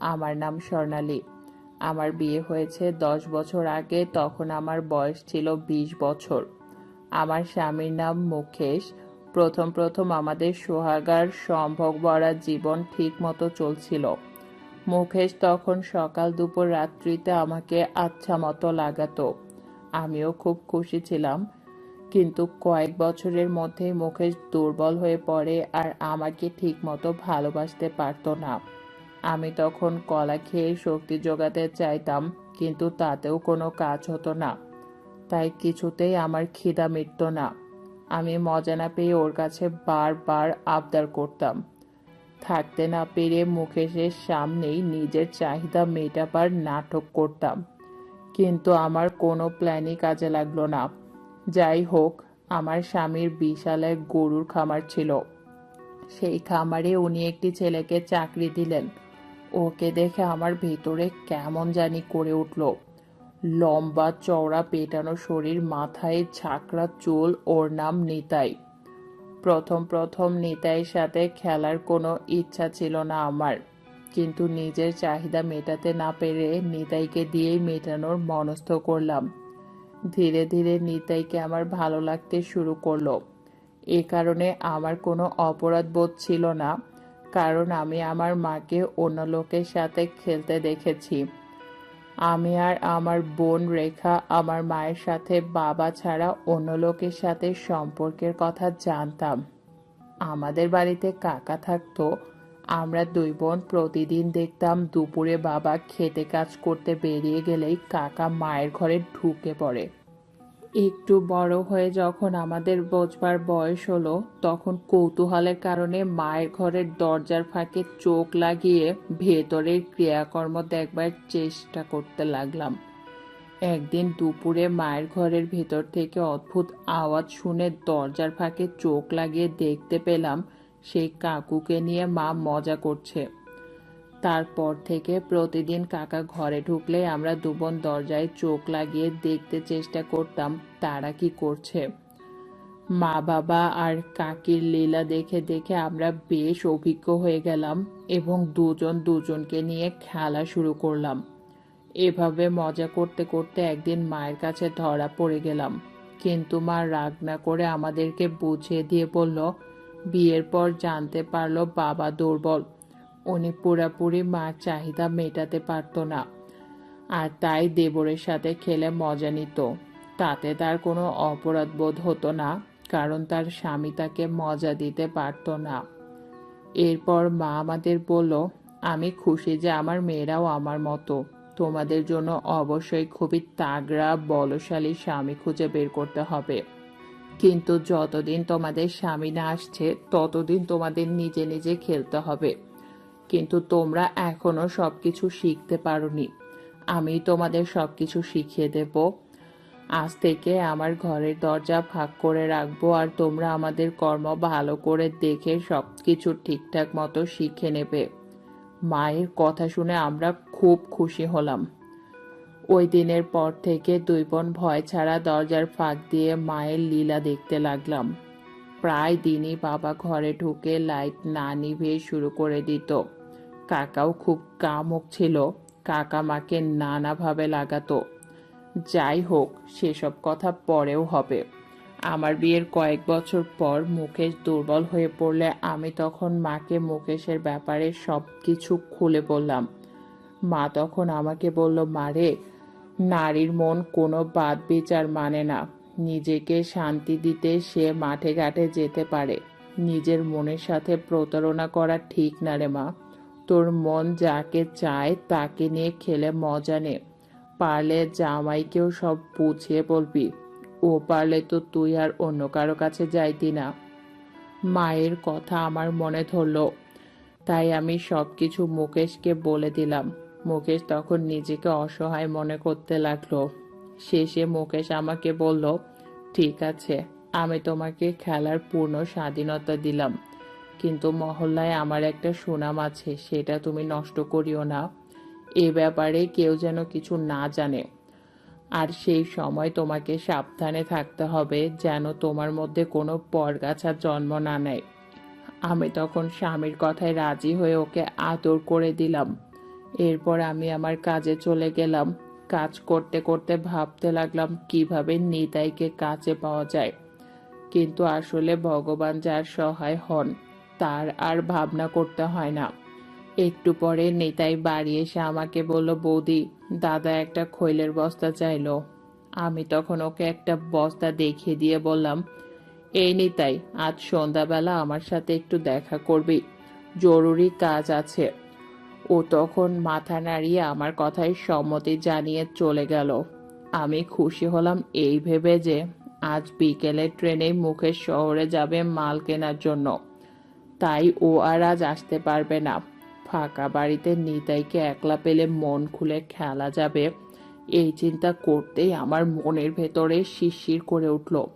আমার নাম স্বর্ণালী। আমার বিয়ে হয়েছে দশ বছর আগে, তখন আমার বয়স ছিল বিশ বছর। আমার স্বামীর নাম মুকেশ। প্রথম প্রথম আমাদের সোহাগার সম্ভব ভরা জীবন ঠিক মতো চলছিল। মুকেশ তখন সকাল দুপুর রাত্রিতে আমাকে আচ্ছা মতো লাগাতো। আমিও খুব খুশি ছিলাম। কিন্তু কয়েক বছরের মধ্যেই মুকেশ দুর্বল হয়ে পড়ে আর আমাকে ঠিক মতো ভালোবাসতে পারতো না। আমি তখন কলা খেয়ে শক্তি জোগাতে চাইতাম, কিন্তু তাতেও কোনো কাজ হতো না। তাই কিছুতেই আমার খিদা মিটত না। আমি মজা না পেয়ে ওর কাছে বারবার আবদার করতাম। থাকতে না পেরে মুকেশের সামনেই নিজের চাহিদা মেটাবার নাটক করতাম। কিন্তু আমার কোনো প্ল্যানই কাজে লাগল না। যাই হোক, আমার স্বামীর বিশাল এক গরুর খামার ছিল। সেই খামারে উনি একটি ছেলেকে চাকরি দিলেন। ওকে দেখে আমার ভেতরে কেমন জানি করে উঠল। লম্বা চওড়া পেটানো শরীর, মাথায় ঝাঁকড়া চুল, ওর নাম নিতাই। প্রথম প্রথম নিতাইয়ের সাথে খেলার কোনো ইচ্ছা ছিল না আমার। কিন্তু নিজের চাহিদা মেটাতে না পেরে নিতাইকে দিয়েই মেটানোর মনস্থ করলাম। ধীরে ধীরে নিতাইকে আমার ভালো লাগতে শুরু করল। এ কারণে আমার কোনো অপরাধ বোধ ছিল না। কারণ আমি আমার মাকে অন্য লোকের সাথে খেলতে দেখেছি। আমি আর আমার বোন রেখা আমার মায়ের সাথে বাবা ছাড়া অন্য লোকের সাথে সম্পর্কের কথা জানতাম। আমাদের বাড়িতে কাকা থাকতো। আমরা দুই বোন প্রতিদিন দেখতাম দুপুরে বাবা খেতে কাজ করতে বেরিয়ে গেলেই কাকা মায়ের ঘরে ঢুকে পড়ে। একটু বড় হয়ে যখন আমাদের বোঝবার বয়স হলো, তখন কৌতূহলের কারণে মায়ের ঘরের দরজার ফাঁকে চোখ লাগিয়ে ভেতরের ক্রিয়াকর্ম দেখবার চেষ্টা করতে লাগলাম। একদিন দুপুরে মায়ের ঘরের ভেতর থেকে অদ্ভুত আওয়াজ শুনে দরজার ফাঁকে চোখ লাগিয়ে দেখতে পেলাম, সেই কাকুকে নিয়ে মা মজা করছে। তারপর থেকে প্রতিদিন কাকা ঘরে ঢুকলে আমরা দুবোন দরজায় চোখ লাগিয়ে দেখতে চেষ্টা করতাম তারা কি করছে। মা বাবা আর কাকির লীলা দেখে দেখে আমরা বেশ অভিজ্ঞ হয়ে গেলাম এবং দুজন দুজনকে নিয়ে খেলা শুরু করলাম। এভাবে মজা করতে করতে একদিন মায়ের কাছে ধরা পড়ে গেলাম। কিন্তু মা রাগ না করে আমাদেরকে বুঝিয়ে দিয়ে বলল, বিয়ের পর জানতে পারল বাবা দুর্বল। উনি পুরাপুরি মার চাহিদা মেটাতে পারতো না। আর তাই দেবরের সাথে খেলে মজা নিত। তাতে তার কোনো অপরাধ বোধ হতো না, কারণ তার স্বামী তাকে মজা দিতে পারতো না। এরপর মা আমাদের বলল, আমি খুশি যে আমার মেয়েরাও আমার মতো। তোমাদের জন্য অবশ্যই খুবই তাগড়া, বলশালী স্বামী খুঁজে বের করতে হবে। কিন্তু যতদিন তোমাদের স্বামী না আসছে, ততদিন তোমাদের নিজে নিজে খেলতে হবে। কিন্তু তোমরা এখনও সবকিছু শিখতে পারোনি। আমি তোমাদের সবকিছু শিখিয়ে দেব। আজ থেকে আমার ঘরের দরজা ফাঁক করে রাখব আর তোমরা আমাদের কর্ম ভালো করে দেখে সব কিছু ঠিকঠাক মতো শিখে নেবে। মায়ের কথা শুনে আমরা খুব খুশি হলাম। ওই দিনের পর থেকে দুই বোন ভয় ছাড়া দরজার ফাঁক দিয়ে মায়ের লীলা দেখতে লাগলাম। প্রায় দিনই বাবা ঘরে ঢুকে লাইট না নিভিয়ে শুরু করে দিত। কাকাও খুব কামুক ছিল। কাকা মাকে নানাভাবে লাগাতো। যাই হোক, সেসব কথা পরেও হবে। আমার বিয়ের কয়েক বছর পর মুকেশ দুর্বল হয়ে পড়লে আমি তখন মাকে মুকেশের ব্যাপারে সব কিছু খুলে বললাম। মা তখন আমাকে বলল মারে নারীর মন কোনো বাদ বিচার মানে না। নিজেকে শান্তি দিতে সে মাঠে ঘাটে যেতে পারে। নিজের মনের সাথে প্রতারণা করা ঠিক না রে মা। তোর মন যাকে চায় তাকে নিয়ে খেলে মজা নে। পারলে জামাইকেও সব বুঝিয়ে বলবি। ও পারলে তো তুই আর অন্য কারও কাছে যাইতি না। মায়ের কথা আমার মনে ধরলো। তাই আমি সব কিছু মুকেশকে বলে দিলাম। মুকেশ তখন নিজেকে অসহায় মনে করতে লাগল। শেষে মুকেশ আমাকে বলল, ঠিক আছে, আমি তোমাকে খেলার পূর্ণ স্বাধীনতা দিলাম। কিন্তু মহল্লায় আমার একটা সুনাম আছে, সেটা তুমি নষ্ট করিও না। এ ব্যাপারে কেউ যেন কিছু না জানে। আর সেই সময় তোমাকে সাবধানে থাকতে হবে যেন তোমার মধ্যে কোনো পরগাছার জন্ম না নেয়। আমি তখন স্বামীর কথায় রাজি হয়ে ওকে আদর করে দিলাম। এরপর আমি আমার কাজে চলে গেলাম। কাজ করতে করতে ভাবতে লাগলাম কীভাবে নিতাইকে কাছে পাওয়া যায়। কিন্তু আসলে ভগবান যার সহায় হন। তার আর ভাবনা করতে হয় না। একটু পরে নেতাই বাড়ি এসে আমাকে বলল, বৌদি, দাদা একটা খৈলের বস্তা চাইলো। আমি তখন ওকে একটা বস্তা দেখিয়ে দিয়ে বললাম, এই নিতাই, আজ সন্ধ্যাবেলা আমার সাথে একটু দেখা করবি। জরুরি কাজ আছে। ও তখন মাথা নাড়িয়ে আমার কথায় সম্মতি জানিয়ে চলে গেল। আমি খুশি হলাম এই ভেবে যে, আজ বিকেলে ট্রেনে মুখের শহরে যাবে মাল কেনার জন্য। তাই ও আর আজ আসতে পারবে না। ফাঁকা বাড়িতে নিতাইকে একলা পেলে মন খুলে খেলা যাবে। এই চিন্তা করতেই আমার মনের ভেতরে শিরশির করে উঠল।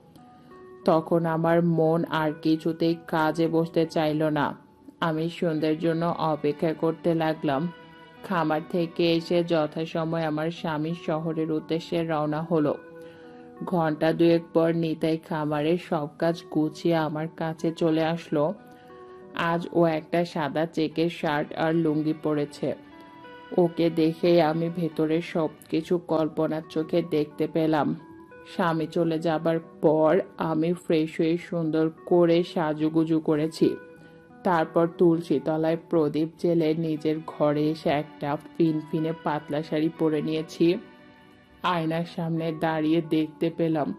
তখন আমার মন আর কিছুতেই কাজে বসতে চাইল না। আমি সন্ধ্যের জন্য অপেক্ষা করতে লাগলাম। খামার থেকে এসে যথাসময় আমার স্বামী শহরের উদ্দেশ্যে রওনা হলো। ঘণ্টা দুয়েক পর নিতাই খামারের সব কাজ গুছিয়ে আমার কাছে চলে আসলো। আজ ও একটা সাদা চেকের শার্ট আর লুঙ্গি পরেছে। ওকে দেখেই আমি ভেতরে সব কিছু কল্পনার চোখে দেখতে পেলাম। স্বামী চলে যাবার পর আমি ফ্রেশ হয়ে সুন্দর করে সাজুগুজু করেছি। তারপর তুলসী তলায় প্রদীপ জেলে নিজের ঘরে এসে একটা ফিনফিনে পাতলা শাড়ি পরে নিয়েছি। আয়নার সামনে দাঁড়িয়ে দেখতে পেলাম,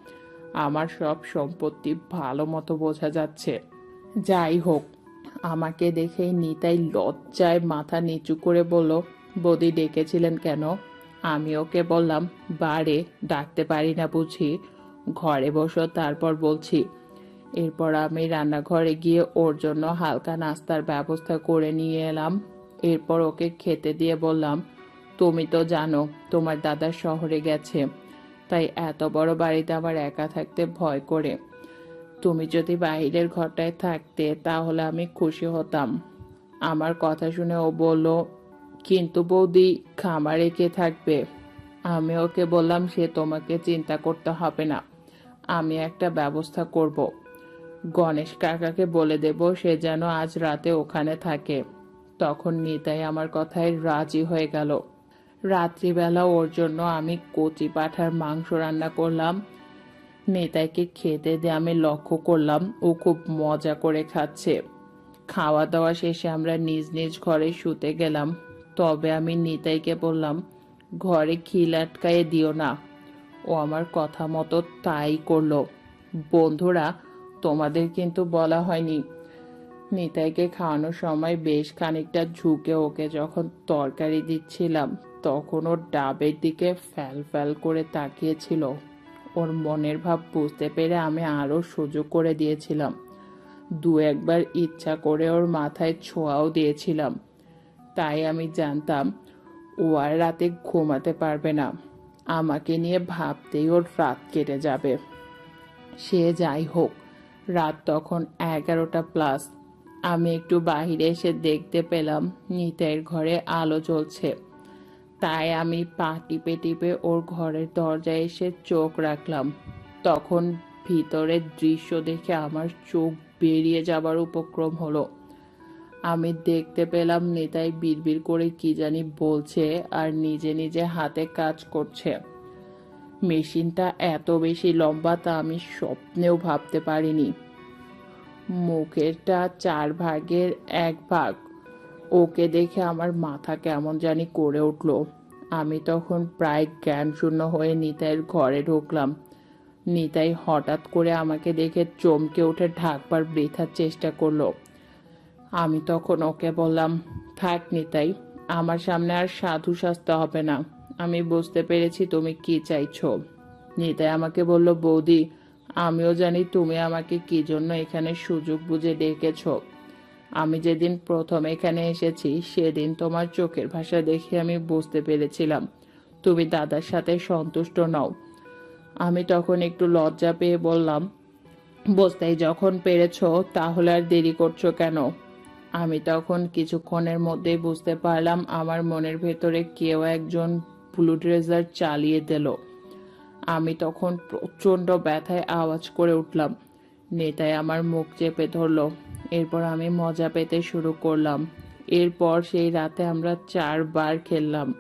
আমার সব সম্পত্তি ভালো মতো বোঝা যাচ্ছে। যাই হোক আমাকে দেখেই নিতাই লজ্জায় মাথা নিচু করে বলল, বদি ডেকেছিলেন কেন? আমি ওকে বললাম, বারে, ডাকতে পারি না বুঝি। ঘরে বসো, তারপর বলছি। এরপর আমি রান্নাঘরে গিয়ে ওর জন্য হালকা নাস্তার ব্যবস্থা করে নিয়ে এলাম। এরপর ওকে খেতে দিয়ে বললাম, তুমি তো জানো, তোমার দাদা শহরে গেছে। তাই এত বড় বাড়িতে আমার একা থাকতে ভয় করে। তুমি যদি বাইরের ঘরটায় থাকতে, তাহলে আমি খুশি হতাম। আমার কথা শুনে ও বলল, কিন্তু বৌদি, খামারে কে থাকবে? আমি ওকে বললাম, সে তোমাকে চিন্তা করতে হবে না। আমি একটা ব্যবস্থা করব। গণেশ কাকাকে বলে দেব, সে যেন আজ রাতে ওখানে থাকে। তখন নিতাই আমার কথায় রাজি হয়ে গেল। রাত্রিবেলা ওর জন্য আমি কচি পাঠার মাংস রান্না করলাম। নেতাইকে খেতে দিয়ে আমি লক্ষ্য করলাম ও খুব মজা করে খাচ্ছে। খাওয়া দাওয়া শেষে আমরা নিজ নিজ ঘরে শুতে গেলাম। তবে আমি নিতাইকে বললাম, ঘরে খিল আটকায়ে দিও না। ও আমার কথা মতো তাই করল। বন্ধুরা, তোমাদের কিন্তু বলা হয়নি। নিতাইকে খাওয়ানোর সময় বেশ খানিকটা ঝুঁকে ওকে যখন তরকারি দিচ্ছিলাম, তখন ওর ডাবের দিকে ফ্যাল ফ্যাল করে তাকিয়েছিল। ওর মনের ভাব বুঝতে পেরে আমি আরও সুযোগ করে দিয়েছিলাম। দু একবার ইচ্ছা করে ওর মাথায় ছোঁয়াও দিয়েছিলাম। তাই আমি জানতাম, ও আর রাতে ঘুমাতে পারবে না। আমাকে নিয়ে ভাবতেই ওর রাত কেটে যাবে। সে যাই হোক, রাত তখন এগারোটা প্লাস আমি একটু বাহিরে এসে দেখতে পেলাম, নিতাইয়ের ঘরে আলো জ্বলছে। তাই আমি পা টিপে টিপে ওর ঘরের দরজায় এসে চোখ রাখলাম। তখন ভিতরের দৃশ্য দেখে আমার চোখ বেরিয়ে যাবার উপক্রম হলো। আমি দেখতে পেলাম নেতাই বিড়বিড় করে কি জানি বলছে আর নিজে নিজে হাতে কাজ করছে। মেশিনটা এত বেশি লম্বা তা আমি স্বপ্নেও ভাবতে পারিনি। মুখেরটা চার ভাগের এক ভাগ। ওকে দেখে আমার মাথা কেমন জানি করে উঠল। আমি তখন প্রায় জ্ঞান শূন্য হয়ে নিতাইয়ের ঘরে ঢুকলাম। নিতাই হঠাৎ করে আমাকে দেখে চমকে উঠে ঢাকবার বৃথার চেষ্টা করল। আমি তখন ওকে বললাম, থাক নিতাই, আমার সামনে আর সাধু সাজতে হবে না। আমি বুঝতে পেরেছি তুমি কি চাইছো। নিতাই আমাকে বলল, বৌদি, আমিও জানি তুমি আমাকে কি জন্য এখানে সুযোগ বুঝে ডেকেছো। আমি যেদিন প্রথম এখানে এসেছি, সেদিন তোমার চোখের ভাষা দেখে আমি বুঝতে পেরেছিলাম। তুমি দাদার সাথে সন্তুষ্ট নও। আমি তখন একটু লজ্জা পেয়ে বললাম বুঝতেই যখন পেরেছ, তাহলে আর দেরি করছ কেন? আমি তখন কিছুক্ষণের মধ্যেই বুঝতে পারলাম, আমার মনের ভেতরে কেউ একজন বুলুড্রেজার চালিয়ে দিল। আমি তখন প্রচণ্ড ব্যথায় আওয়াজ করে উঠলাম। নেতায় আমার মুখ চেপে ধরলো এরপর আমি মজা পেতে শুরু করলাম। এরপর সেই রাতে আমরা চারবার খেললাম।